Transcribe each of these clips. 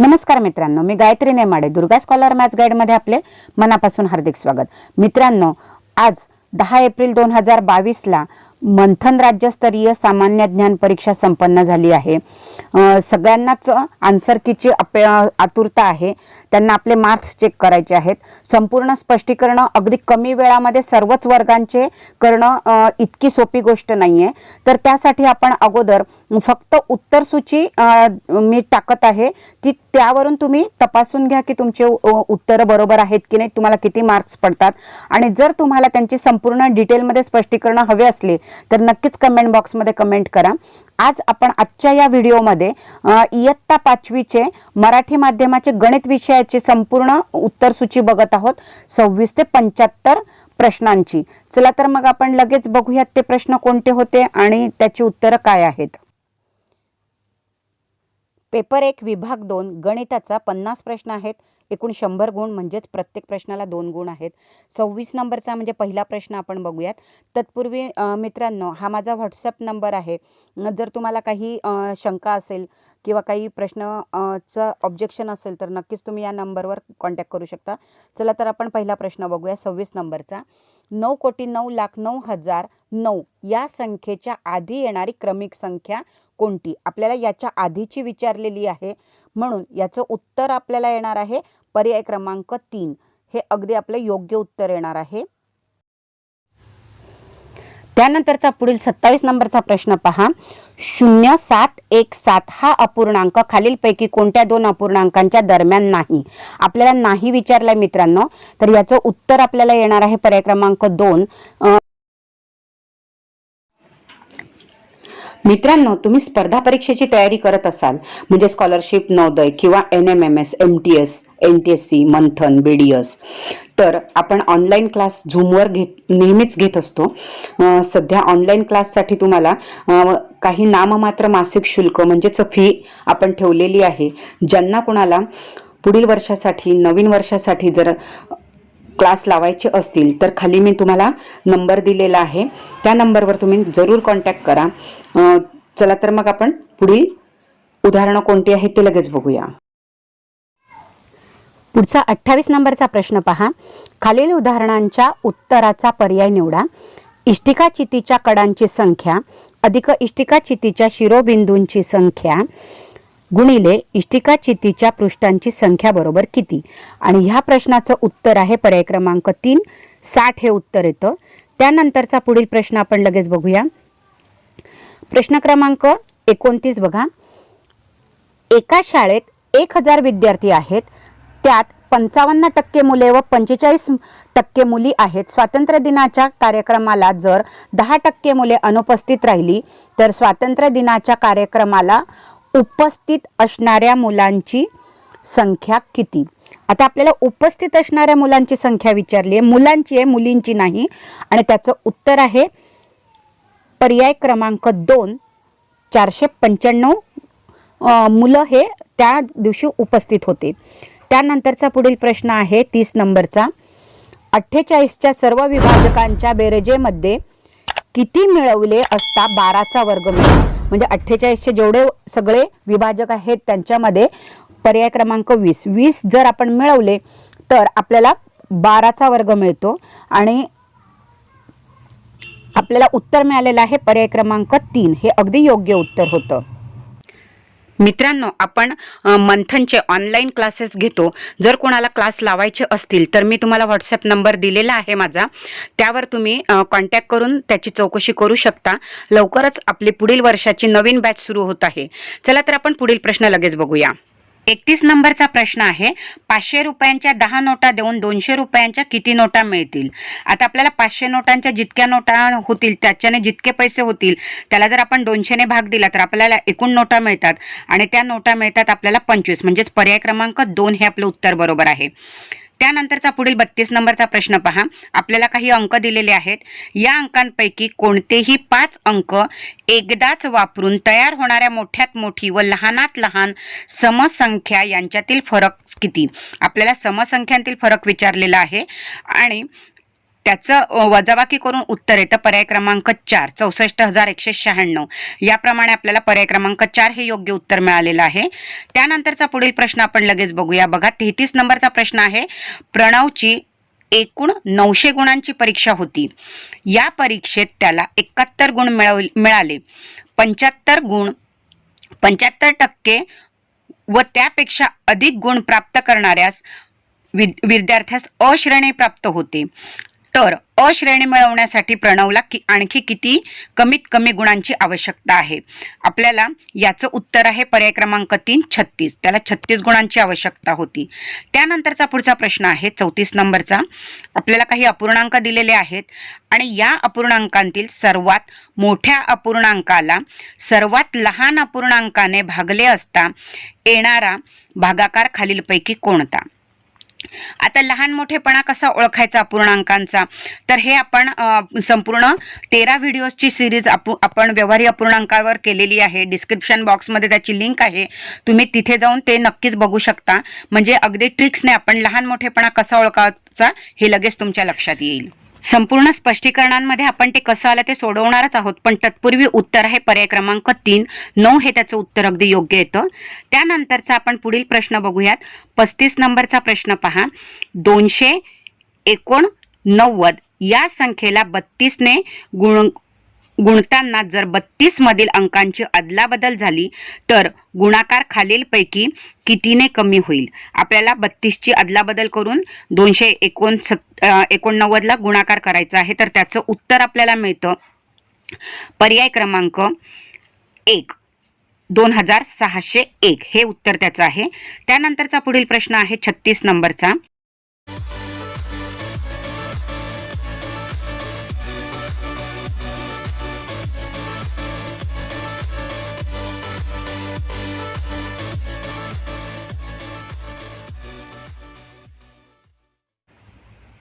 नमस्कार मित्रांनो मी गायत्री नेमाडे दुर्गा स्कॉलर मॅथ्स गाईडमध्ये आपले मनापासून हार्दिक स्वागत. मित्रांनो आज दहा एप्रिल दोन हजार बावीसला मंथन राज्यस्तरीय सामान्य ज्ञान परीक्षा संपन्न झाली आहे. सगळ्यांनाच आन्सर कीची अपे आतुरता आहे. त्यांना आपले मार्क्स चेक करायचे आहेत. संपूर्ण स्पष्टीकरण अगदी कमी वेळामध्ये सर्वच वर्गांचे करणं इतकी सोपी गोष्ट नाही आहे तर त्यासाठी आपण अगोदर फक्त उत्तर सूची मी टाकत आहे. ती त्यावरून तुम्ही तपासून घ्या की तुमचे उत्तरं बरोबर आहेत की नाही तुम्हाला किती मार्क्स पडतात. आणि जर तुम्हाला त्यांची संपूर्ण डिटेलमध्ये स्पष्टीकरण हवे असले तर नक्कीच कमेंट बॉक्समध्ये कमेंट करा. आज आपण आजच्या या व्हिडिओमध्ये इयत्ता पाचवीचे मराठी माध्यमाचे गणित विषयाची संपूर्ण उत्तर सूची बघत आहोत. सव्वीस ते पंच्याहत्तर प्रश्नांची. चला तर मग आपण लगेच बघूयात ते प्रश्न कोणते होते आणि त्याची उत्तरं काय आहेत. पेपर एक विभाग दोन गणिताचा पन्नास प्रश्न आहेत. एकूण शंभर गुण म्हणजेच प्रत्येक प्रश्नाला दोन गुण आहेत. सव्वीस नंबरचा म्हणजे पहिला प्रश्न आपण बघूयात. तत्पूर्वी मित्रांनो हा माझा व्हॉट्सअप नंबर आहे. जर तुम्हाला काही शंका असेल किंवा काही प्रश्न चं ऑब्जेक्शन असेल तर नक्कीच तुम्ही या नंबरवर कॉन्टॅक्ट करू शकता. चला तर आपण पहिला प्रश्न बघूया सव्वीस नंबरचा. नऊ कोटी नऊ लाख नऊ हजार नऊ या संख्येच्या आधी येणारी क्रमिक संख्या कोणती? आपल्याला याच्या आधीची विचारलेली आहे. म्हणून याचं उत्तर आपल्याला येणार आहे पर्याय क्रमांक तीन. हे अगदी आपलं योग्य उत्तर येणार आहे. त्यानंतरचा पुढील सत्तावीस नंबरचा प्रश्न पहा. शून्य सात एक सात हा अपूर्णांक. खालीलपैकी कोणत्या दोन अपूर्णांकांच्या दरम्यान नाही? आपल्याला नाही विचारलाय मित्रांनो तर याचं उत्तर आपल्याला येणार आहे पर्याय क्रमांक दोन. मित्रांनो तुम्ही स्पर्धा परीक्षेची तयारी करत असाल म्हणजे स्कॉलरशिप नवोदय किंवा N M M S M T S N T S C Manthan B D S तर आपण ऑनलाईन क्लास झूमवर घेत नेहमीच घेत असतो. सध्या ऑनलाईन क्लाससाठी तुम्हाला काही नाममात्र मासिक शुल्क म्हणजेच फी आपण ठेवलेली आहे. ज्यांना कुणाला पुढील वर्षासाठी नवीन वर्षासाठी जर क्लास लावायचे असतील तर खाली मी तुम्हाला नंबर दिलेला आहे. त्या नंबरवर तुम्ही जरूर कॉन्टॅक्ट करा. चला तर मग आपण पुढील उदाहरणं कोणती आहेत ते लगेच बघूया. पुढचा अठ्ठावीस नंबरचा प्रश्न पहा. खालील उदाहरणांच्या उत्तराचा पर्याय निवडा. इष्टिका चितीच्या कडांची संख्या अधिक इष्टिका चितीच्या शिरोबिंदूंची संख्या गुणिले इष्टिका चितीच्या पृष्ठांची संख्या बरोबर किती? आणि ह्या प्रश्नाचं उत्तर आहे पर्याय क्रमांक तीन. साठ हे उत्तर येतं. त्यानंतरचा पुढील प्रश्न आपण लगेच बघूया. प्रश्न क्रमांक एकोणतीस बघा. एका शाळेत एक हजार विद्यार्थी आहेत. त्यात पंचावन्न टक्के मुले व पंचेचाळीस टक्के मुली आहेत. स्वातंत्र्य दिनाच्या कार्यक्रमाला जर दहा टक्के मुले अनुपस्थित राहिली तर स्वातंत्र्य दिनाच्या कार्यक्रमाला उपस्थित असणाऱ्या मुलांची संख्या किती? आता आपल्याला उपस्थित असणाऱ्या मुलांची संख्या विचारली आहे. मुलांची आहे मुलींची नाही. आणि त्याचं उत्तर आहे पर्याय क्रमांक दोन चारशे पंच्याण्णव मुलं हे त्या दिवशी उपस्थित होते. त्यानंतरचा पुढील प्रश्न आहे तीस नंबरचा. अठ्ठेचाळीसच्या सर्व विभाजकांच्या बेरजेमध्ये किती मिळवले असता बाराचा वर्ग मिळतो म्हणजे अठ्ठेचाळीसचे जेवढे सगळे विभाजक आहेत त्यांच्यामध्ये पर्याय क्रमांक वीस. वीस जर आपण मिळवले तर आपल्याला बाराचा वर्ग मिळतो आणि आपल्याला उत्तर मिळालेलं आहे पर्याय क्रमांक तीन. हे अगदी योग्य उत्तर होतं. मित्रांनो आपण मंथनचे ऑनलाईन क्लासेस घेतो. जर कोणाला क्लास लावायचे असतील तर मी तुम्हाला व्हॉट्सअप नंबर दिलेला आहे माझा. त्यावर तुम्ही कॉन्टॅक्ट करून त्याची चौकशी करू शकता. लवकरच आपली पुढील वर्षाची नवीन बॅच सुरू होत आहे. चला तर आपण पुढील प्रश्न लगेच बघूया. एकतीस नंबरचा प्रश्न आहे पाचशे रुपयांच्या दहा नोटा देऊन दोनशे रुपयांच्या किती नोटा मिळतील? आता आपल्याला पाचशे नोटांच्या जितक्या नोटा होतील त्याच्याने जितके पैसे होतील त्याला जर आपण दोनशेने भाग दिला तर आपल्याला एकूण नोटा मिळतात. आणि त्या नोटा मिळतात आपल्याला पंचवीस. म्हणजेच पर्याय क्रमांक दोन हे आपलं उत्तर बरोबर आहे. त्यानंतरचा पुढील बत्तीस नंबरचा प्रश्न पहा. आपल्याला काही अंक दिलेले आहेत. या अंकांपैकी कोणतेही पाच अंक एकदाच वापरून तयार होणाऱ्या मोठ्यात मोठी व लहानात लहान समसंख्या यांच्यातील फरक किती? आपल्याला समसंख्यांतील फरक विचारलेला आहे. आणि त्याचं वजाबाकी करून उत्तर येतं. पर्याय क्रमांक चार चौसष्ट हजार एकशे शहाण्णव. याप्रमाणे आपल्याला पर्याय क्रमांक चार हे योग्य उत्तर मिळालेलं आहे. त्यानंतरचा पुढील प्रश्न आपण लगेच बघूया. बघा तेहतीस नंबरचा प्रश्न आहे. प्रणवची एकूण नऊशे गुणांची परीक्षा होती. या परीक्षेत त्याला एकाहत्तर गुण मिळव मिळाले. पंच्याहत्तर गुण पंच्याहत्तर टक्के व त्यापेक्षा अधिक गुण प्राप्त करणाऱ्यास विद विद्यार्थ्यास अश्रेणी प्राप्त होते. तर अ श्रेणी मिळवण्यासाठी प्रणवला कि आणखी किती कमीत कमी गुणांची आवश्यकता आहे? आपल्याला याचं उत्तर आहे पर्याय क्रमांक तीन छत्तीस. त्याला छत्तीस गुणांची आवश्यकता होती. त्यानंतरचा पुढचा प्रश्न आहे चौतीस नंबरचा. आपल्याला काही अपूर्णांक दिलेले आहेत आणि या अपूर्णांकांतील सर्वात मोठ्या अपूर्णांकाला सर्वात लहान अपूर्णांकाने भागले असता येणारा भागाकार खालीलपैकी कोणता? आता लहान मोठेपणा कसा ओळखायचा अपूर्णांकांचा तर हे आपण संपूर्ण तेरा व्हिडिओजची सिरीज आपण व्यवहारी अपूर्णांकावर केलेली आहे. डिस्क्रिप्शन बॉक्समध्ये त्याची लिंक आहे. तुम्ही तिथे जाऊन ते नक्कीच बघू शकता. म्हणजे अगदी ट्रिक्सने आपण लहान मोठेपणा कसा ओळखायचा हे लगेच तुमच्या लक्षात येईल. संपूर्ण स्पष्टीकरणांमध्ये आपण ते कसं आलं ते सोडवणारच आहोत पण तत्पूर्वी उत्तर आहे पर्याय क्रमांक तीन. नऊ हे त्याचं उत्तर अगदी योग्य येतं. त्यानंतरचा आपण पुढील प्रश्न बघूयात. पस्तीस नंबरचा प्रश्न पहा. दोनशे एकोणनव्वद या संख्येला बत्तीसने गुण गुणताना जर बत्तीस मधील अंकांची अदलाबदल झाली तर गुणाकार खालीलपैकी कितीने कमी होईल? आपल्याला बत्तीसची अदलाबदल करून दोनशे एकोणसत् एकोणनव्वदला गुणाकार करायचा आहे तर त्याचं उत्तर आपल्याला मिळतं. पर्याय क्रमांक एक दोन हजार सहाशे एक. हे उत्तर त्याचं आहे. त्यानंतरचा पुढील प्रश्न आहे छत्तीस नंबरचा.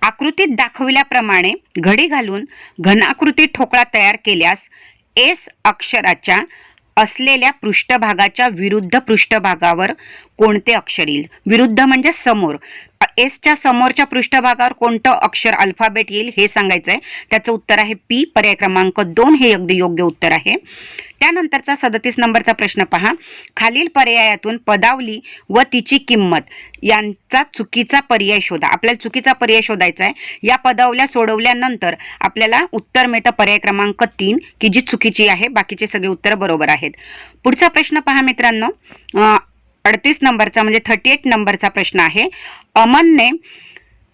आकृतीत दाखविल्याप्रमाणे घडी घालून घनाकृती ठोकळा तयार केल्यास एस अक्षराच्या असलेल्या पृष्ठभागाच्या विरुद्ध पृष्ठभागावर कोणते अक्षर येईल? विरुद्ध म्हणजे समोर. एसच्या समोरच्या पृष्ठभागावर कोणतं अक्षर अल्फाबेट येईल हे सांगायचं आहे त्याचं उत्तर आहे पी. पर्याय क्रमांक दोन हे अगदी योग्य उत्तर आहे. त्यानंतरचा सदतीस नंबरचा प्रश्न पहा. खालील पर्यायातून पदावली व तिची किंमत. यांचा चुकीचा पर्याय शोधा. आपल्याला चुकीचा पर्याय शोधायचा आहे. या पदावल्या सोडवल्यानंतर आपल्याला उत्तर मिळतं पर्याय क्रमांक तीन की जी चुकीची आहे. बाकीचे सगळे उत्तर बरोबर आहेत. पुढचा प्रश्न पहा मित्रांनो. अडतीस नंबरचा म्हणजे थर्टी एट नंबरचा प्रश्न आहे. अमनने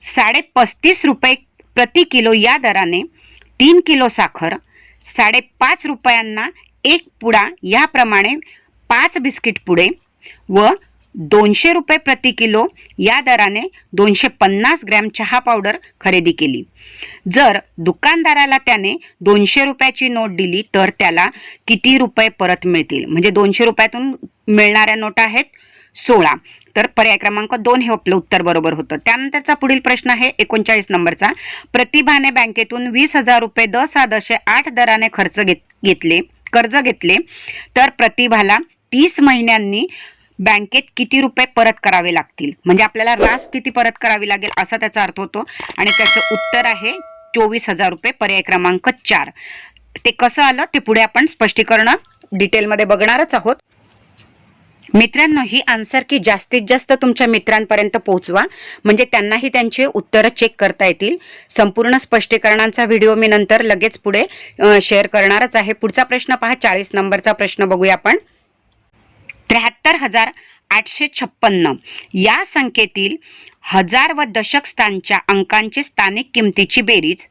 साडे पस्तीस रुपये प्रति किलो या दराने तीन किलो साखर साडेपाच रुपयांना एक पुडा याप्रमाणे पाच बिस्किट पुडे व दोनशे रुपये प्रति किलो या दराने दोनशे पन्नास ग्रॅम चहा पावडर खरेदी केली. जर दुकानदाराला त्याने दोनशे रुपयाची नोट दिली तर त्याला किती रुपये परत मिळतील? म्हणजे दोनशे रुपयातून मिळणाऱ्या नोटा आहेत सोळा. तर पर्याय क्रमांक दोन हे आपलं उत्तर बरोबर होतं. त्यानंतरचा पुढील प्रश्न आहे एकोणचाळीस नंबरचा. प्रतिभाने बँकेतून वीस हजार रुपये द दशे आठ दराने खर्च घेत घेतले. कर्ज घेतले तर प्रतिभाला तीस महिन्यांनी बँकेत किती रुपये परत करावे लागतील? म्हणजे आपल्याला रास किती परत करावी लागेल असा त्याचा अर्थ होतो. आणि त्याचं उत्तर आहे चोवीस हजार रुपये पर्याय क्रमांक चार. ते कसं आलं ते पुढे आपण स्पष्टीकरण डिटेलमध्ये बघणारच आहोत. मित्रांनो ही आन्सर की जास्तीत जास्त तुमच्या मित्रांपर्यंत पोहोचवा. म्हणजे त्यांनाही त्यांचे उत्तरं चेक करता येतील. संपूर्ण स्पष्टीकरणांचा व्हिडिओ मी नंतर लगेच पुढे शेअर करणारच आहे. पुढचा प्रश्न पहा चाळीस नंबरचा प्रश्न बघूया आपण. त्र्याहत्तर हजार आठशे छप्पन्न. या संख्येतील हजार व दशक स्थानच्या अंकांची स्थानिक किमतीची बेरीज.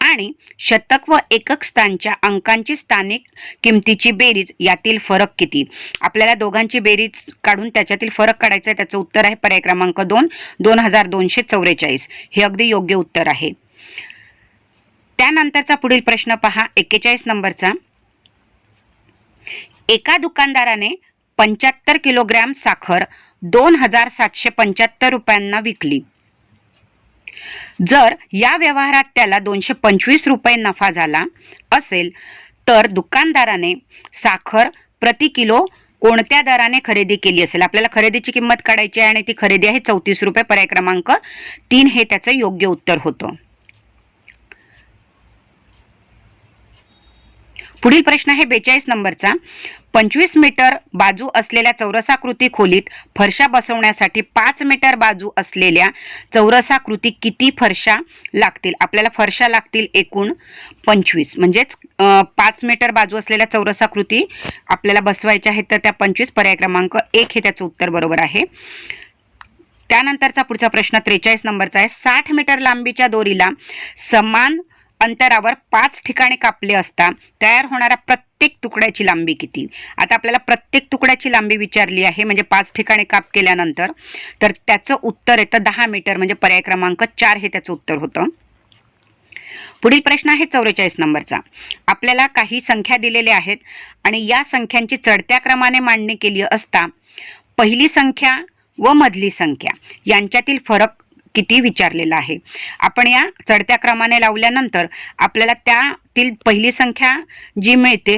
आणि शतक व एकक स्थानच्या अंकांची स्थानिक किमतीची बेरीज यातील फरक किती? आपल्याला दोघांची बेरीज काढून त्याच्यातील फरक काढायचा आहे त्याचं उत्तर आहे पर्याय क्रमांक दोन दोन हजार दोनशे चौवेचाळीस. हे अगदी योग्य उत्तर आहे. त्यानंतरचा पुढील प्रश्न पहा एक्केचाळीस नंबरचा. एका दुकानदाराने पंच्याहत्तर किलोग्रॅम साखर दोन हजार सातशे पंच्याहत्तर रुपयांना विकली. जर या व्यवहारात त्याला दोनशे पंचवीस रुपये नफा झाला असेल तर दुकानदाराने साखर प्रति किलो कोणत्या दराने खरेदी केली असेल? आपल्याला खरेदीची किंमत काढायची आहे आणि ती खरेदी आहे चौतीस रुपये पर्याय क्रमांक तीन हे त्याचं योग्य उत्तर होतं. पुढील प्रश्न आहे बेचाळीस नंबरचा. पंचवीस मीटर बाजू असलेल्या चौरसाकृती खोलीत फरशा बसवण्यासाठी पाच मीटर बाजू असलेल्या चौरसाकृती किती फरशा लागतील? आपल्याला फरशा लागतील एकूण पंचवीस. म्हणजेच पाच मीटर बाजू असलेल्या चौरसाकृती आपल्याला बसवायच्या आहेत तर त्या पंचवीस पर्याय क्रमांक एक हे त्याचं उत्तर बरोबर आहे. त्यानंतरचा पुढचा प्रश्न त्रेचाळीस नंबरचा आहे. साठ मीटर लांबीच्या दोरीला समान अंतरावर पाच ठिकाणे कापले असता तयार होणाऱ्या प्रत्येक तुकड्याची लांबी किती? आता आपल्याला प्रत्येक तुकड्याची लांबी विचारली आहे म्हणजे पाच ठिकाणी काप केल्यानंतर. तर त्याचं उत्तर येतं दहा मीटर म्हणजे पर्याय क्रमांक चार हे त्याचं उत्तर होतं. पुढील प्रश्न आहे चौवेचाळीस नंबरचा. आपल्याला काही संख्या दिलेल्या आहेत आणि या संख्यांची चढत्या क्रमाने मांडणी केली असता पहिली संख्या व मधली संख्या यांच्यातील फरक किती विचारलेला आहे. आपण या चढत्या क्रमाने लावल्यानंतर आपल्याला त्यातील पहिली संख्या जी मिळते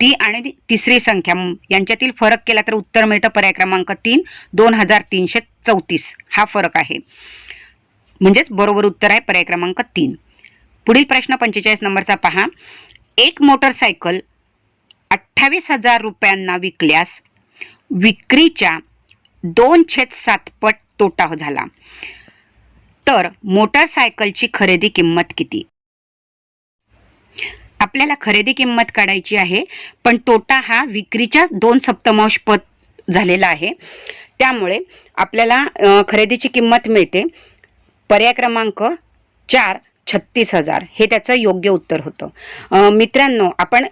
ती आणि तिसरी संख्या यांच्यातील फरक केला तर उत्तर मिळतं. पर्याय क्रमांक तीन दोन हजार तीनशे चौतीस. हा फरक आहे. म्हणजेच बरोबर उत्तर आहे पर्याय क्रमांक तीन. पुढील प्रश्न पंचेचाळीस नंबरचा पहा. एक मोटरसायकल अठ्ठावीस हजार रुपयांना विकल्यास विक्रीच्या दोन छेद सातपट तोटा तोटा झाला. तर मोटरसायकलची खरेदी किंमत किती? आपल्याला खरेदी किंमत काढायची आहे पण तोटा हा विक्रीच्या दोन सप्तमांश पद झालेला आहे. त्यामुळे आपल्याला खरेदीची किंमत मिळते. पर्याय क्रमांक चार छत्तीस हजार. हे त्याचं योग्य उत्तर होतं. मित्रांनो आपण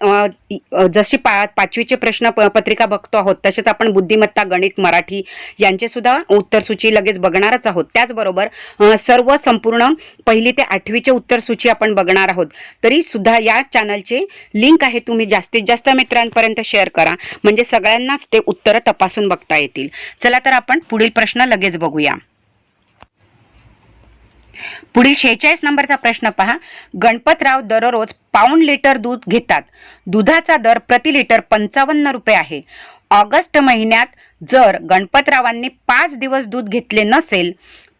जशी पा पाचवीचे प्रश्न प- पत्रिका बघतो आहोत तसेच आपण बुद्धिमत्ता गणित मराठी यांचे सुद्धा उत्तरसूची लगेच बघणारच आहोत. त्याचबरोबर सर्व संपूर्ण पहिली ते आठवीचे उत्तरसूची आपण बघणार आहोत. तरी सुद्धा या चॅनलचे लिंक आहे तुम्ही जास्तीत जास्त मित्रांपर्यंत शेअर करा. म्हणजे सगळ्यांनाच ते उत्तरं तपासून बघता येतील. चला तर आपण पुढील प्रश्न लगेच बघूया. पुढील शेहेचाळीस नंबरचा प्रश्न पहा. गणपतराव दररोज पाऊण लिटर दूध घेतात. दुधाचा दर प्रति लिटर पंचावन्न रुपये आहे. ऑगस्ट महिन्यात जर गणपतरावांनी पाच दिवस दूध घेतले नसेल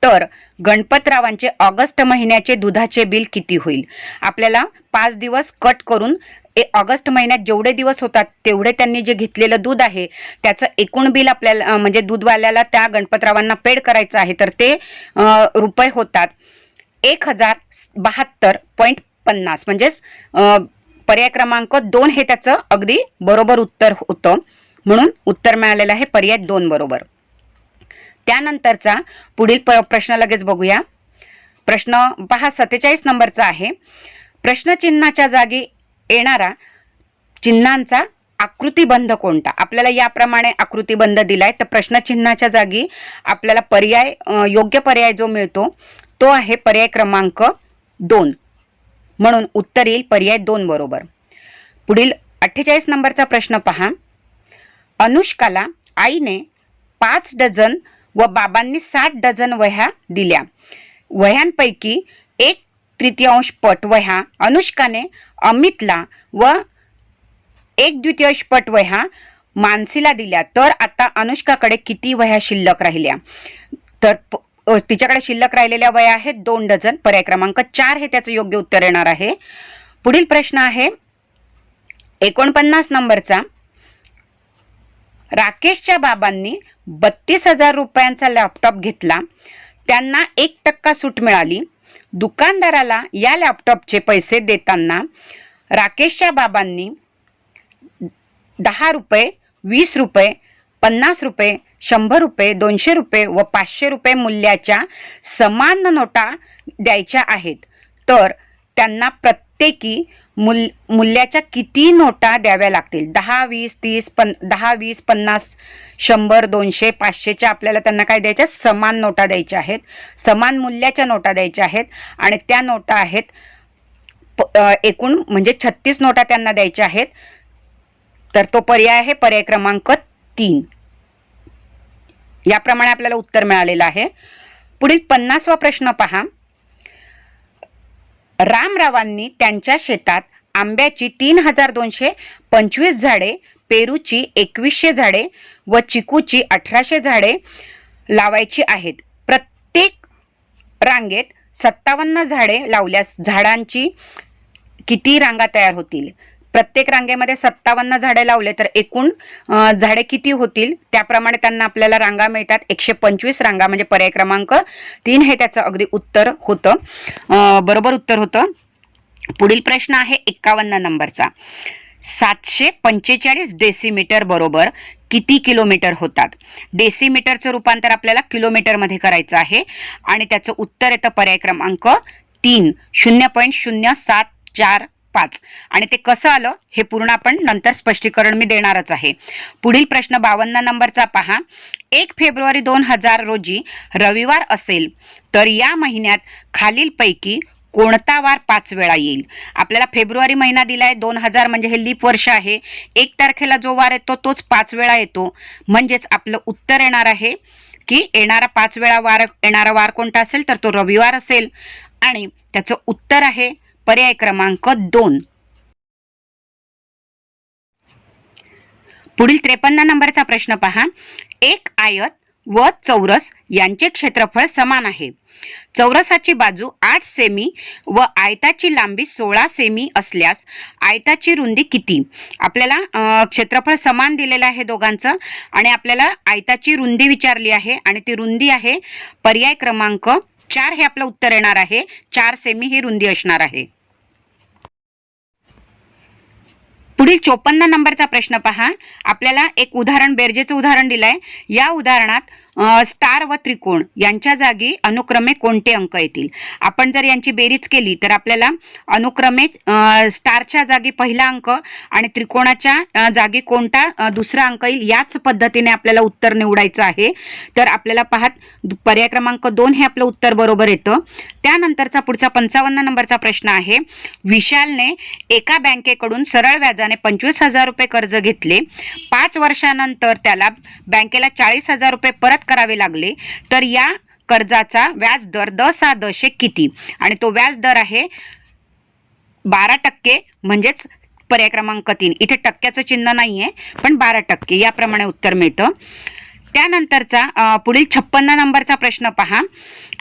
तर गणपतरावांचे ऑगस्ट महिन्याचे दुधाचे बिल किती होईल? आपल्याला पाच दिवस कट करून ए ऑगस्ट महिन्यात जेवढे दिवस होतात तेवढे त्यांनी जे घेतलेलं दूध आहे त्याचं एकूण बिल आपल्याला म्हणजे दूधवाल्याला त्या गणपतरावांना पेड करायचं आहे तर ते अं, रुपये होतात. एक हजार बहात्तर पॉईंट पन्नास. म्हणजेच पर्याय क्रमांक दोन हे त्याचं अगदी बरोबर उत्तर होतं. म्हणून उत्तर मिळालेलं आहे पर्याय दोन बरोबर. त्यानंतरचा पुढील प- प्रश्न लगेच बघूया. प्रश्न पहा सत्तेचाळीस नंबरचा आहे. प्रश्नचिन्हाच्या जागी येणारा चिन्हांचा आकृतीबंध कोणता? आपल्याला याप्रमाणे आकृतीबंध दिलाय. तर प्रश्नचिन्हाच्या जागी आपल्याला पर्याय योग्य पर्याय जो मिळतो तो आहे पर्याय क्रमांक दोन. म्हणून उत्तर येईल पर्याय दोन बरोबर. पुढील अठ्ठेचाळीस नंबरचा प्रश्न पहा. अनुष्काला आईने पाच डझन व बाबांनी सात डझन वह्या दिल्या. वह्यांपैकी एक तृतीयांश पट वह्या अनुष्काने अमितला व एक द्वितीयश पट वह्या मानसीला दिल्या तर आता अनुष्काकडे किती वह्या शिल्लक राहिल्या? तर प- तिच्याकडे शिल्लक राहिलेल्या वया आहेत दोन डझन. पर्याय क्रमांक चार हे त्याचं योग्य उत्तर येणार आहे. पुढील प्रश्न आहे एकोणपन्नास नंबरचा. राकेशच्या बाबांनी बत्तीस हजार रुपयांचा लॅपटॉप घेतला. त्यांना एक टक्का सूट मिळाली. दुकानदाराला या लॅपटॉपचे पैसे देताना राकेशच्या बाबांनी दहा रुपये वीस रुपये पन्नास रुपये शंभर रुपये दोनशे रुपये व पाचशे रुपये मूल्याच्या समान नोटा द्यायच्या आहेत. तर त्यांना प्रत्येकी मूल मूल्याच्या किती नोटा द्याव्या लागतील? दहा वीस तीस पन दहा वीस पन्नास शंभर दोनशे पाचशेच्या आपल्याला त्यांना काय द्यायच्या? समान नोटा द्यायच्या आहेत. समान मूल्याच्या नोटा द्यायच्या आहेत आणि त्या नोटा आहेत एकूण म्हणजे छत्तीस नोटा त्यांना द्यायच्या आहेत. तर तो पर्याय आहे पर्याय क्रमांक तीन. याप्रमाणे आपल्याला उत्तर मिळालेलं आहे. पुढील पन्नासवा प्रश्न पहा. रामरावांनी त्यांच्या शेतात आंब्याची तीन हजार दोनशे पंचवीस झाडे पेरूची एकवीसशे झाडे व चिकूची अठराशे झाडे लावायची आहेत. प्रत्येक रांगेत सत्तावन्न झाडे लावल्यास झाडांची किती रांगा तयार होतील? प्रत्येक रांगेमध्ये सत्तावन्न झाडे लावले तर एकूण झाडे किती होतील? त्याप्रमाणे त्यांना आपल्याला रांगा मिळतात. एकशे पंचवीस रांगा म्हणजे पर्याय क्रमांक तीन हे त्याचं अगदी उत्तर होतं. बरोबर उत्तर होतं. पुढील प्रश्न आहे एक्कावन्न नंबरचा. सातशे पंचेचाळीस डेसिमीटर बरोबर किती किलोमीटर होतात? डेसिमीटरचं रूपांतर आपल्याला किलोमीटरमध्ये करायचं आहे. आणि त्याचं उत्तर येतं पर्याय क्रमांक तीन. शून्य पॉईंट शून्य सात चार पाच. आणि ते कसं आलं हे पूर्ण आपण नंतर स्पष्टीकरण मी देणारच आहे. पुढील प्रश्न बावन्न नंबरचा पहा. एक फेब्रुवारी दोन हजार रोजी रविवार असेल तर या महिन्यात खालीलपैकी कोणता वार पाच वेळा येईल? आपल्याला फेब्रुवारी महिना दिलाय दोन हजार म्हणजे हे लीप वर्ष आहे. एक तारखेला जो वार येतो तोच पाच वेळा येतो. म्हणजेच आपलं उत्तर येणार आहे की येणारा पाच वेळा वार येणारा वार कोणता असेल तर तो रविवार असेल. आणि त्याचं उत्तर आहे पर्याय क्रमांक दोन. पुढील त्रेपन्न नंबरचा प्रश्न पहा. एक आयत व चौरस यांचे क्षेत्रफळ समान आहे. चौरसाची बाजू आठ सेमी व आयताची लांबी सोळा सेमी असल्यास आयताची रुंदी किती? आपल्याला क्षेत्रफळ समान दिलेलं आहे दोघांचं आणि आपल्याला आयताची रुंदी विचारली आहे आणि ती रुंदी आहे पर्याय क्रमांक चार हे आपलं उत्तर येणार आहे. चार सेमी ही रुंदी असणार आहे. पुढील चोपन्न नंबरचा प्रश्न पहा. आपल्याला एक उदाहरण बेरजेचं उदाहरण दिलंय. या उदाहरणात स्टार व त्रिकोण यांच्या जागी अनुक्रमे कोणते अंक येतील? आपण जर यांची बेरीज केली तर आपल्याला अनुक्रमे स्टारच्या जागी पहिला अंक आणि त्रिकोणाच्या जागी कोणता दुसरा अंक येईल याच पद्धतीने आपल्याला उत्तर निवडायचं आहे. तर आपल्याला पाहत पर्याय क्रमांक दोन हे आपलं उत्तर बरोबर येतं. त्यानंतरचा पुढचा पंचावन्न नंबरचा प्रश्न आहे. विशालने एका बँकेकडून सरळ व्याजाने पंचवीस हजार रुपये कर्ज घेतले. पाच वर्षानंतर त्याला बँकेला चाळीस हजार रुपये परत करावे लागले तर या कर्जाचा व्याज दर दसा दशे किती? आणि तो व्याज दर आहे बारा टक्के म्हणजेच पर्याय क्रमांक तीन. इथे टक्क्याचं चिन्ह नाहीये पण बारा टक्के याप्रमाणे उत्तर मिळतं. त्यानंतरचा पुढील छप्पन्न नंबरचा प्रश्न पहा.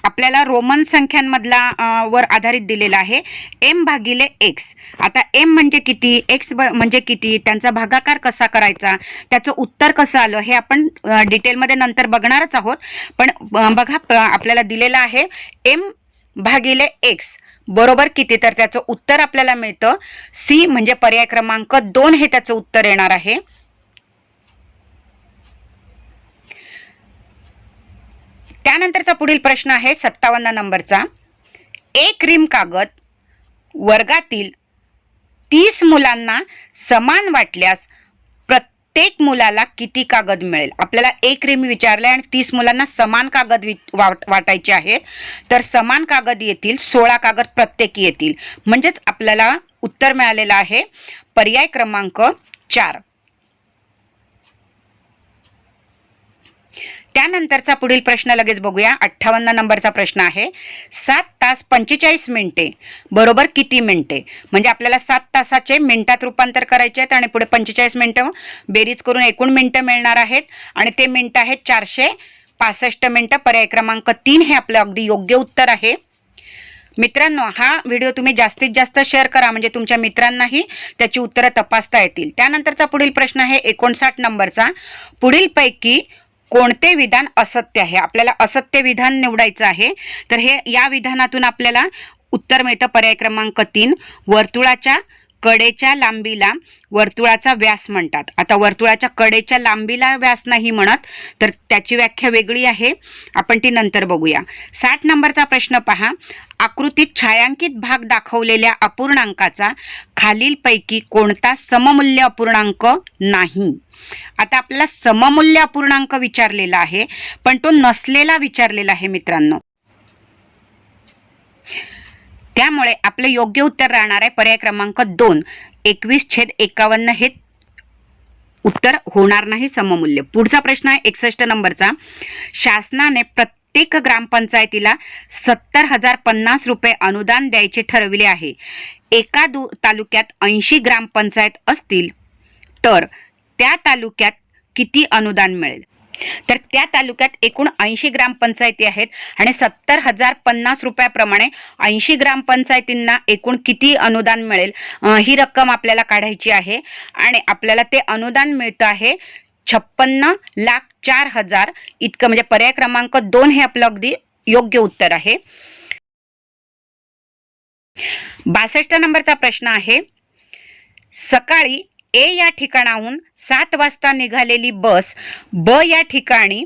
आपल्याला रोमन संख्यांमधला वर आधारित दिलेला आहे. एम भागिले एक्स आता एम म्हणजे किती? एक्स म्हणजे किती? त्यांचा भागाकार कसा करायचा? त्याचं उत्तर कसं आलं? हे आपण डिटेलमध्ये नंतर बघणारच आहोत. पण बघा आपल्याला दिलेलं आहे एम भागिले एक्स बरोबर किती? तर त्याचं उत्तर आपल्याला मिळतं. सी म्हणजे पर्याय क्रमांक दोन हे त्याचं उत्तर येणार आहे. त्यानंतरचा पुढील प्रश्न आहे सत्तावन्न नंबरचा. एक रिम कागद वर्गातील तीस मुलांना समान वाटल्यास प्रत्येक मुलाला किती कागद मिळेल? आपल्याला एक रिम विचारले आणि तीस मुलांना समान कागद वि- वाट- वाटायचे आहेत. तर समान कागद येतील सोळा कागद प्रत्येकी येतील. म्हणजेच आपल्याला उत्तर मिळालेलं आहे. पर्याय क्रमांक चार. त्यानंतरचा पुढील प्रश्न लगेच बघूया. अठ्ठावन्न नंबरचा प्रश्न आहे. सात तास पंचेचाळीस मिनिटे. बरोबर किती मिनिटे? म्हणजे आपल्याला सात तासाचे मिनिटात रूपांतर करायचे आहेत आणि पुढे पंचेचाळीस मिनिटं बेरीज करून एकूण मिनिटं मिळणार आहेत. आणि ते मिनिटं आहेत चारशे पासष्ट मिनिटं. पर्याय क्रमांक तीन हे आपलं अगदी योग्य उत्तर आहे. मित्रांनो हा व्हिडिओ तुम्ही जास्तीत जास्त शेअर करा म्हणजे तुमच्या मित्रांनाही त्याची उत्तरं तपासता येतील. त्यानंतरचा पुढील प्रश्न आहे एकोणसाठ नंबरचा. पुढील पैकी कोणते विधान असत्य आहे? आपल्याला असत्य विधान निवडायचं आहे. तर हे या विधानातून आपल्याला उत्तर मिळतं. पर्याय क्रमांक तीन वर्तुळाच्या कडेच्या लांबीला वर्तुळाचा व्यास म्हणतात. आता वर्तुळाच्या कडेच्या लांबीला व्यास नाही म्हणत तर त्याची व्याख्या वेगळी आहे. आपण ती नंतर बघूया. साठ नंबरचा प्रश्न पहा. आकृतीत छायांकित भाग दाखवलेल्या अपूर्णांकाचा खालीलपैकी कोणता सममूल्य अपूर्णांक नाही? आता आपल्याला सममूल्य अपूर्णांक विचारलेला आहे पण तो नसलेला विचारलेला आहे मित्रांनो. त्यामुळे आपलं योग्य उत्तर राहणार आहे पर्याय क्रमांक दोन. एकवीस छेद एकावन्न हे उत्तर होणार नाही सममूल्य. पुढचा प्रश्न आहे एकसष्ट नंबरचा. शासनाने प्रत्येक ग्रामपंचायतीला सत्तर हजार पन्नास रुपये अनुदान द्यायचे ठरविले आहे. एका दु तालुक्यात ऐंशी ग्रामपंचायत असतील तर त्या तालुक्यात किती अनुदान मिळेल? तर त्या तालुक्यात एकूण ऐंशी ग्रामपंचायती आहेत आणि सत्तर हजार पन्नास रुपयाप्रमाणे ऐंशी ग्रामपंचायतींना एकूण किती अनुदान मिळेल ही रक्कम आपल्याला काढायची आहे. आणि आपल्याला ते अनुदान मिळतं आहे छप्पन्न लाख चार हजार इतकं म्हणजे पर्याय क्रमांक दोन हे आपलं अगदी योग्य उत्तर आहे. बासष्ट नंबरचा प्रश्न आहे सकाळी ए या ठिकाणाहून सात वाजता निघालेली बस ब या ठिकाणी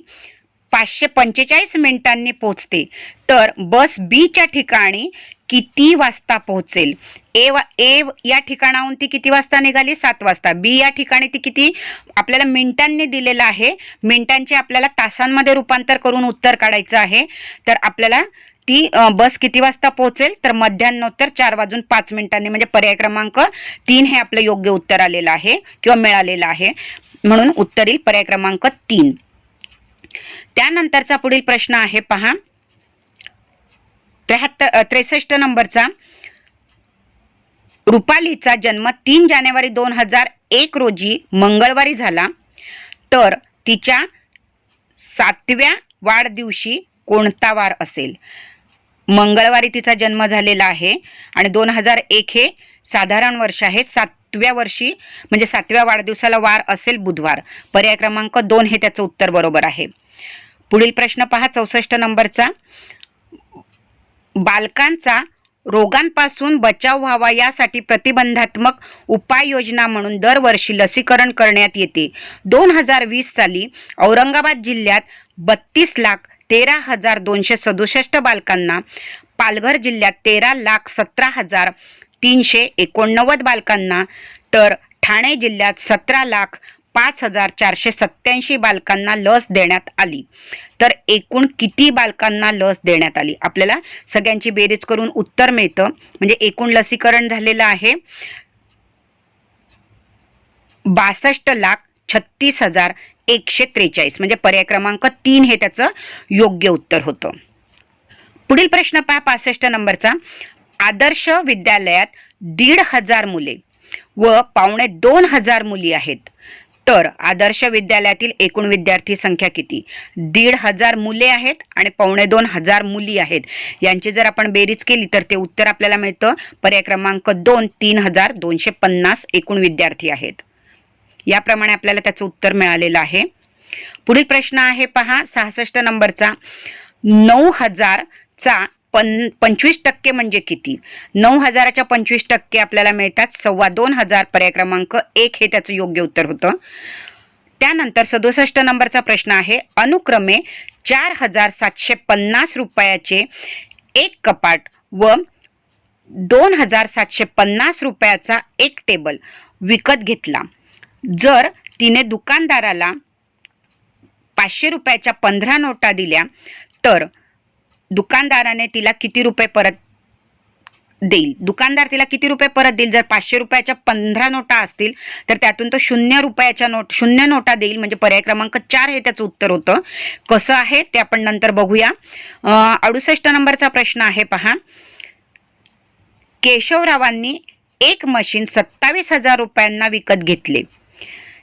पाचशे पंचेचाळीस मिनिटांनी पोहोचते. तर बस बीच्या ठिकाणी किती वाजता पोहोचेल? ए वा ए या ठिकाणाहून ती किती वाजता निघाली? सात वाजता. बी या ठिकाणी ती किती आपल्याला मिनिटांनी दिलेलं आहे. मिनिटांचे आपल्याला तासांमध्ये रूपांतर करून उत्तर काढायचं आहे. तर आपल्याला ती बस किती वाजता पोहोचेल? तर मध्यान्नोत्तर चार वाजून पाच मिनिटांनी म्हणजे पर्याय क्रमांक तीन हे आपलं योग्य उत्तर आलेलं आहे किंवा मिळालेलं आहे. म्हणून उत्तर येईल पर्याय क्रमांक तीन. त्यानंतरचा पुढील प्रश्न आहे पहा. त्र्याहत्तर त्रेसष्ट नंबरचा. रुपालीचा जन्म तीन जानेवारी दोन हजार एक रोजी मंगळवारी झाला. तर तिच्या सातव्या वाढदिवशी कोणता वार असेल? मंगळवारी तिचा जन्म झालेला आहे आणि दोन हजार एक हे साधारण वर्ष आहे. सातव्या वर्षी म्हणजे सातव्या वाढदिवसाला वार असेल बुधवार. पर्याय क्रमांक दोन हे त्याचं उत्तर बरोबर आहे. पुढील प्रश्न पहा चौसष्ट नंबरचा. बालकांचा रोगांपासून बचाव व्हावा यासाठी प्रतिबंधात्मक उपाययोजना म्हणून दरवर्षी लसीकरण करण्यात येते. दोन हजार वीस साली औरंगाबाद जिल्ह्यात बत्तीस लाख तेरा हजार दोनशे सदुसष्ट बालकांना पालघर जिल्ह्यात तेरा लाख सतरा हजार तीनशे एकोणनव्वद बालकांना तर ठाणे जिल्ह्यात सतरा लाख पाच हजार चारशे सत्याऐंशी बालकांना लस देण्यात आली. तर एकूण किती बालकांना लस देण्यात आली? आपल्याला सगळ्यांची बेरीज करून उत्तर मिळतं. म्हणजे एकूण लसीकरण झालेलं आहे. बासष्ट लाख छत्तीस हजार एकशे त्रेचाळीस म्हणजे पर्याय क्रमांक तीन हे त्याचं योग्य उत्तर होतं. पुढील प्रश्न पहा पासष्ट नंबरचा. आदर्श विद्यालयात दीड हजार मुले व पावणे दोन हजार मुली आहेत. तर आदर्श विद्यालयातील एकूण विद्यार्थी संख्या किती? दीड हजार मुले आहेत आणि पावणे दोन हजार मुली आहेत. यांची जर आपण बेरीज केली तर ते उत्तर आपल्याला मिळतं. पर्याय क्रमांक दोन तीन हजार दोनशे पन्नास एकूण विद्यार्थी आहेत. याप्रमाणे आपल्याला त्याचं उत्तर मिळालेलं आहे. पुढील प्रश्न आहे पहा सहासष्ट नंबरचा. नऊ हजारचा पन पंचवीस टक्के म्हणजे किती? नऊ हजाराच्या पंचवीस टक्के आपल्याला मिळतात सव्वा दोन हजार पर्याय क्रमांक एक हे त्याचं योग्य उत्तर होतं. त्यानंतर सदुसष्ट नंबरचा प्रश्न आहे अनुक्रमे चार हजार सातशे पन्नास रुपयाचे एक कपाट व दोन हजार सातशे पन्नास रुपयाचा एक टेबल विकत घेतला. जर तिने दुकानदाराला पाचशे रुपयाच्या पंधरा नोटा दिल्या तर दुकानदाराने तिला किती रुपये परत देईल? दुकानदार तिला किती रुपये परत देईल? जर पाचशे रुपयाच्या पंधरा नोटा असतील तर त्यातून तो शून्य रुपयाच्या नोट शून्य नोटा देईल. म्हणजे पर्याय क्रमांक चार हे त्याचं उत्तर होतं. कसं आहे ते आपण नंतर बघूया. अडुसष्ट नंबरचा प्रश्न आहे पहा. केशवरावांनी एक मशीन सत्तावीस हजार रुपयांना विकत घेतले.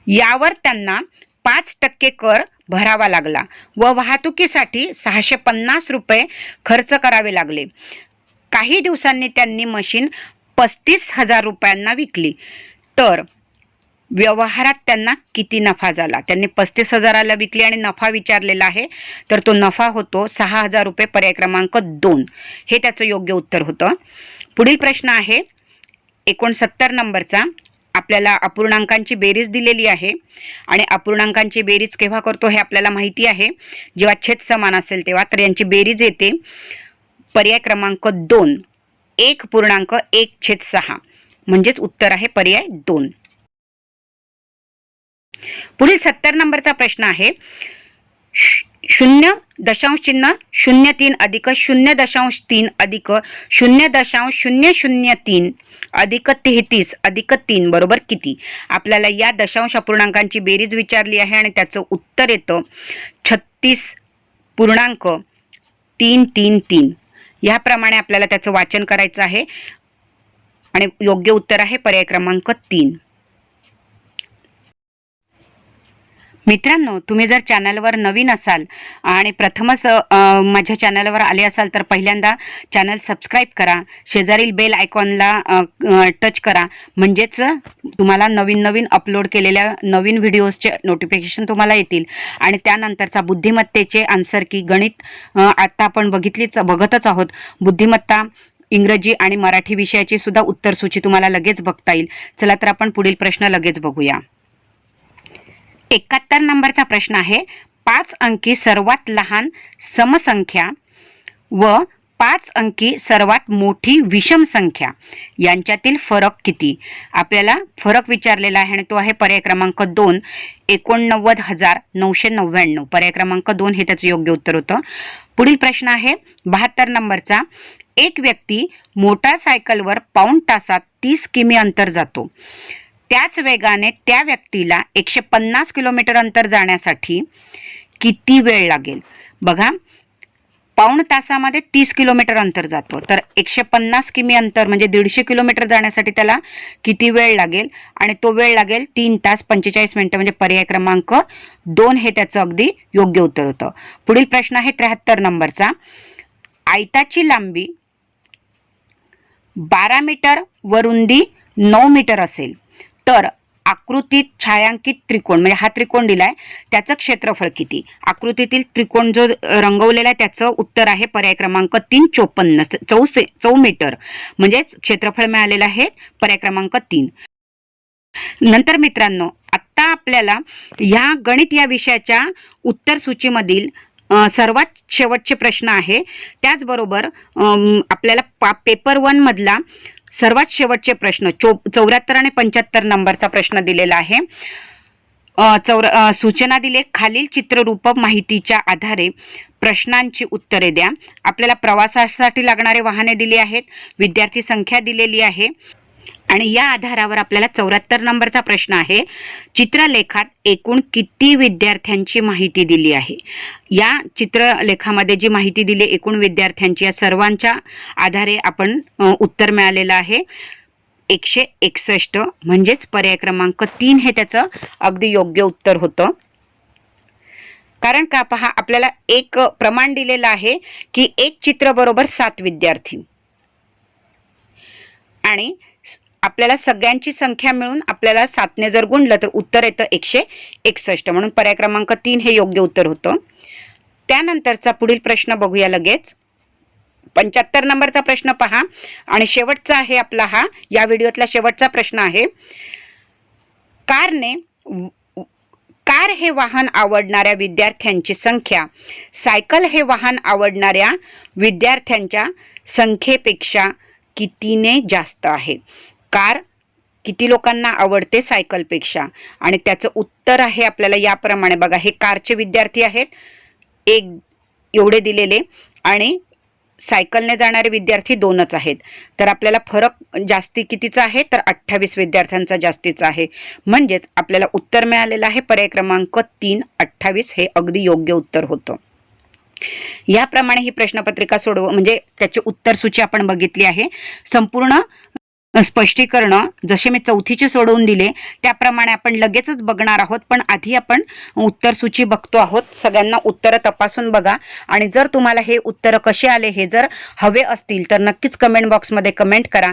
यावर त्यांना पाच टक्के कर भरावा लागला व वाहतुकीसाठी सहाशे पन्नास रुपये खर्च करावे लागले. काही दिवसांनी त्यांनी मशीन पस्तीस हजार रुपयांना विकली. तर व्यवहारात त्यांना किती नफा झाला? त्यांनी पस्तीस हजाराला विकली आणि नफा विचारलेला आहे. तर तो नफा होतो सहा हजार रुपये पर्याय क्रमांक दोन. हे त्याचं योग्य उत्तर होतं. पुढील प्रश्न आहे एकोणसत्तर नंबरचा. आपल्याला अपूर्णांकांची बेरीज दिलेली आहे. आणि अपूर्णांकांची बेरीज केव्हा करतो हे आपल्याला माहिती आहे. जेव्हा छेद समान असेल तेव्हा तर यांची बेरीज येते. पर्याय क्रमांक दोन. एक पूर्णांक एक छेद सहा. म्हणजेच उत्तर आहे पर्याय दोन. पुढील सत्तर नंबरचा प्रश्न आहे. शून्य दशांश चिन्ह शून्य तीन अधिक शून्य दशांश तीन अधिक शून्य दशांश शून्य शून्य तीन अधिक तेहतीस अधिक तीन बरोबर किती? आपल्याला या दशांश अपूर्णांकांची बेरीज विचारली आहे आणि त्याचं उत्तर येतं छत्तीस पूर्णांक तीन तीन तीन. ह्याप्रमाणे आपल्याला त्याचं वाचन करायचं आहे. आणि योग्य उत्तर आहे पर्याय क्रमांक तीन. मित्रांनो तुम्ही जर चॅनलवर नवीन असाल आणि प्रथमच माझ्या चॅनलवर आले असाल तर पहिल्यांदा चॅनल सबस्क्राईब करा. शेजारील बेल आयकॉनला टच करा. म्हणजेच तुम्हाला नवीन नवीन अपलोड केलेल्या नवीन व्हिडिओजचे नोटिफिकेशन तुम्हाला येतील. आणि त्यानंतरचा बुद्धिमत्तेचे आन्सर की गणित आत्ता आपण बघितलीच बघतच आहोत. बुद्धिमत्ता इंग्रजी आणि मराठी विषयाची सुद्धा उत्तरसूची तुम्हाला लगेच बघता येईल. चला तर आपण पुढील प्रश्न लगेच बघूया. एकाहत्तर नंबरचा प्रश्न आहे. पाच अंकी सर्वात लहान समसंख्या व पाच अंकी सर्वात मोठी विषम संख्या. यांच्यातील फरक किती? आपल्याला फरक विचारलेला आहे आणि तो आहे पर्याय क्रमांक दोन एकोणनव्वद हजार नऊशे नव्याण्णव. पर्याय क्रमांक दोन हे त्याचं योग्य उत्तर होतं. पुढील प्रश्न आहे बहात्तर नंबरचा. एक व्यक्ती मोटारसायकलवर पाऊण तासात तीस किमी अंतर जातो. त्याच वेगाने त्या व्यक्तीला एकशे पन्नास किलोमीटर अंतर जाण्यासाठी किती वेळ लागेल? बघा पाऊण तासामध्ये तीस किलोमीटर अंतर जातो. तर एकशे पन्नास किमी अंतर म्हणजे दीडशे किलोमीटर जाण्यासाठी त्याला किती वेळ लागेल? आणि तो वेळ लागेल तीन तास पंचेचाळीस मिनिटं म्हणजे पर्याय क्रमांक दोन हे त्याचं अगदी योग्य उत्तर होतं. पुढील प्रश्न आहे त्र्याहत्तर नंबरचा. आयताची लांबी बारा मीटर व रुंदी नऊ मीटर असेल. तर आकृतीत छायांकित त्रिकोण म्हणजे हा त्रिकोण दिलाय त्याचं क्षेत्रफळ किती? आकृतीतील त्रिकोण जो रंगवलेला आहे त्याचं उत्तर आहे पर्याय क्रमांक तीन चोपन्न चौसे चौ मीटर. म्हणजेच क्षेत्रफळ मिळालेलं आहे पर्याय क्रमांक तीन. नंतर मित्रांनो आत्ता आपल्याला ह्या गणित या विषयाच्या उत्तर सूचीमधील सर्वात शेवटचे प्रश्न आहे. त्याचबरोबर आपल्याला पा पेपर वन मधला सर्वात शेवटचे प्रश्न चो चौऱ्याहत्तर आणि पंच्याहत्तर नंबरचा प्रश्न दिलेला आहे. चौर सूचना दिले खालील चित्ररूप माहितीच्या आधारे प्रश्नांची उत्तरे द्या. आपल्याला प्रवासासाठी लागणारे वाहने दिली आहेत विद्यार्थी संख्या दिलेली आहे. आणि या आधारावर आपल्याला चौऱ्याहत्तर नंबरचा प्रश्न आहे. चित्रलेखात एकूण किती विद्यार्थ्यांची माहिती दिली आहे? या चित्रलेखामध्ये जी माहिती दिली एकूण विद्यार्थ्यांची या सर्वांच्या आधारे आपण उत्तर मिळालेलं आहे. एकशे एकसष्ट म्हणजेच पर्याय क्रमांक तीन हे त्याचं अगदी योग्य उत्तर होतं. कारण का पहा आपल्याला एक प्रमाण दिलेलं आहे की एक चित्र बरोबर सात विद्यार्थी. आणि आपल्याला सगळ्यांची संख्या मिळून आपल्याला सातने जर गुणलं तर उत्तर येतं एकशे एकसष्ट. म्हणून पर्याय क्रमांक तीन हे योग्य उत्तर होतं. त्यानंतरचा पुढील प्रश्न बघूया लगेच. पंच्याहत्तर नंबरचा प्रश्न पहा. आणि शेवटचा आहे आपला हा. या व्हिडिओतला शेवटचा प्रश्न आहे. कारने कार हे वाहन आवडणाऱ्या विद्यार्थ्यांची संख्या सायकल हे वाहन आवडणाऱ्या विद्यार्थ्यांच्या संख्येपेक्षा कितीने जास्त आहे? कार किती लोकांना आवडते सायकलपेक्षा? आणि त्याचं उत्तर आहे आपल्याला याप्रमाणे बघा. हे कारचे विद्यार्थी आहेत. एक एवढे दिलेले. आणि सायकलने जाणारे विद्यार्थी दोनच आहेत. तर आपल्याला फरक जास्ती कितीचा आहे? तर अठ्ठावीस विद्यार्थ्यांचा जास्तीचा आहे. म्हणजेच आपल्याला उत्तर मिळालेलं आहे. पर्याय क्रमांक तीन अठ्ठावीस हे अगदी योग्य उत्तर होतं. याप्रमाणे ही प्रश्नपत्रिका सोडव म्हणजे त्याची उत्तर सूची आपण बघितली आहे. संपूर्ण स्पष्टीकरण जसे मी चौथीचे सोडवून दिले त्याप्रमाणे आपण लगेचच बघणार आहोत. पण आधी आपण उत्तर सूची बघतो आहोत. सगळ्यांना उत्तरं तपासून बघा. आणि जर तुम्हाला हे उत्तरं कसे आले हे जर हवे असतील तर नक्कीच कमेंट बॉक्समध्ये कमेंट करा.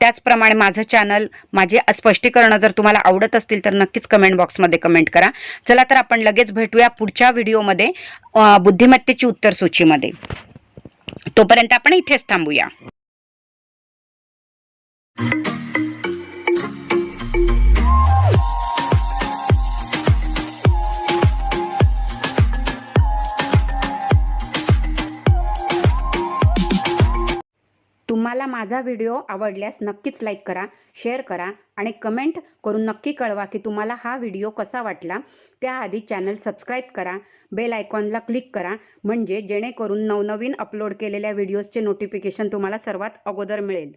त्याचप्रमाणे माझं चॅनल माझे स्पष्टीकरणं जर तुम्हाला आवडत असतील तर नक्कीच कमेंट बॉक्समध्ये कमेंट करा. चला तर आपण लगेच भेटूया पुढच्या व्हिडिओमध्ये बुद्धिमत्तेची उत्तर सूचीमध्ये तोपर्यंत आपण इथेच थांबूया. तुम्हाला माझा व्हिडिओ आवडल्यास नक्कीच लाईक करा शेअर करा आणि कमेंट करून नक्की कळवा की तुम्हाला हा व्हिडिओ कसा वाटला. त्याआधी चॅनल सबस्क्राईब करा बेल आयकॉनला क्लिक करा म्हणजे जेणेकरून नवनवीन अपलोड केलेल्या व्हिडिओजचे नोटिफिकेशन तुम्हाला सर्वात अगोदर मिळेल.